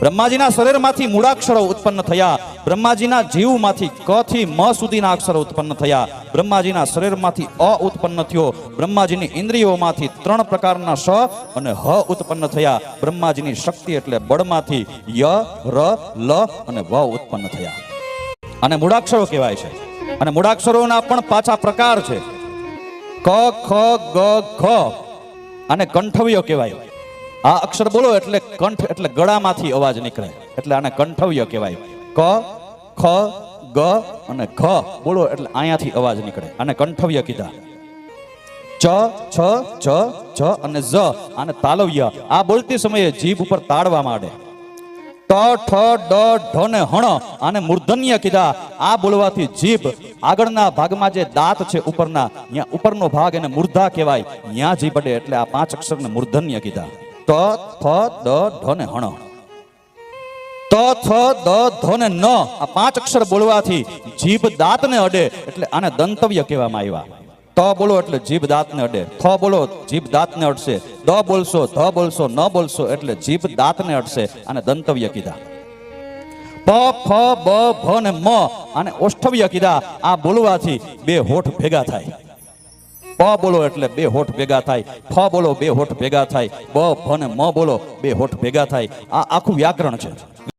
બ્રહ્માજીના શરીરમાંથી મૂળાક્ષરો ઉત્પન્ન થયા. બ્રહ્માજીના જીવમાંથી ક થી મ સુધીના અક્ષરો ઉત્પન્ન થયા? બ્રહ્માજીના શરીરમાંથી અ ઉત્પન્ન થયો. બ્રહ્માજીની ઇન્દ્રિયોમાંથી ત્રણ પ્રકારના સ અને હ ઉત્પન્ન થયા. બ્રહ્માજીની શક્તિ એટલે બળમાંથી ય, ર, લ અને વ ઉત્પન્ન થયા. અને મૂળાક્ષરો કહેવાય છે. અને મૂળાક્ષરોના પણ પાછા પ્રકાર છે. ક, ખ, ગ ખ અને કંઠવ્ય કહેવાય. આ અક્ષર બોલો એટલે કંઠ, એટલે ગળામાંથી અવાજ નીકળે. એટલે આને કંઠવ્ય કહેવાય. ક, ખ, ગ અને ઘ બોલો એટલે અહીંયાથી અવાજ નીકળે. આને કંઠવ્ય કીધા. ચ, છ છ છ અને ઝ આને તાલવ્ય. આ બોલતી સમયે જીભ ઉપર તાળવા માંડે. ટ, ઠ, ડ, ઢ ને હણ આને મૂર્ધન્ય કીધા. આ બોલવાથી જીભ આગળના ભાગમાં જે દાંત છે ઉપરના ત્યાં ઉપરનો ભાગ એને મૂર્ધા કહેવાય. ત્યાં જીભ એટલે આ પાંચ અક્ષરને મૂર્ધન્ય કીધા. ત, થ, દ ઢ ને હણ. ત થ દ ધ ને. ન આ પાંચ અક્ષર બોલવાથી જીભ દાંતને અડે એટલે આને દંતવ્ય કહેવામાં આવ્યા. ત બોલો એટલે જીભ દાંતને અડે. થ બોલો જીભ દાંતને અડશે. દ બોલશો, ધ બોલશો, ન બોલશો એટલે જીભ દાંતને અડશે અને દંતવ્ય કીધા. પ, ફ, બ, ભ ને મ અને ઓષ્ઠવ્ય કીધા. આ બોલવાથી બે હોઠ ભેગા થાય. પ બોલો એટલે બે હોઠ ભેગા થાય. ફ બોલો, બે હોઠ ભેગા થાય. બ, ભ ને મ બોલો, બે હોઠ ભેગા થાય. આ આખું વ્યાકરણ છે.